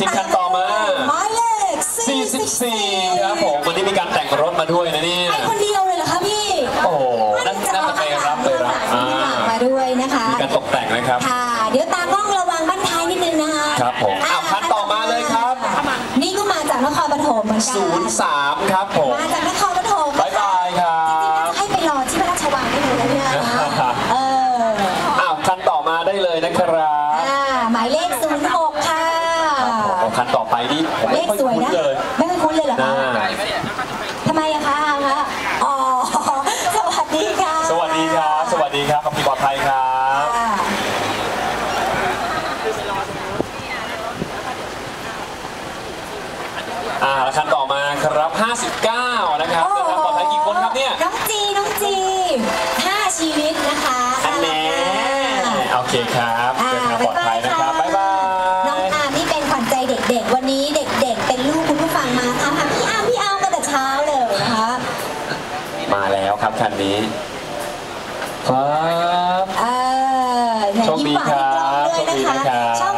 04ครับผมวันนี้มีการแต่งรถมาด้วยนะเนี่ย ไปคนเดียวเลยเหรอคะพี่โอ้โหน่าน่าจะไปรับไปรับอ่า มาด้วยนะคะ มีการตกแต่งนะครับ ค่ะ เดี๋ยวตากล้องระวังบ้านท้ายนิดนึงนะคะครับผมอ้าวคันต่อมาเลยครับ นี่ก็มาจากนครปฐมเหมือนกัน03 ครับผมมาจากนครปฐมบายบายครัจริงๆน่าบ จะให้ไปรอที่พระราชวังได้เลยนะเนี่ยนะเออ อ้าวคันต่อมาได้เลยนะครับ อ่าหมายเลข 06 ค่ะโอ้คันต่อไปนี่ผมเลไม่ขค่อยสวยคุ้นนะ เลยไม่ค่อยคุ้นเลยเหรอน่าคะทำไมอะคะอาคะอ๋อ สวัสดีค่ะสวัสดีครับ สวัสดีครับขับขี่ปลอดภัยครับ ค่ะอ่าแล้วคันต่อมาครับ 59 นะครับเดินทางปลอดภัยกี่คนครับเนี่ย น้องจี น้องจีห้าชีวิตนะคะอันแน่โอเคครับอ่าเดินทางปลอดภัยนะค มาแล้วครับคันนี้ครับ เออเนี่ยโชคดียิ้มหวานครับอีกรอบด้วยนะโชคดีคะนะครับช่อง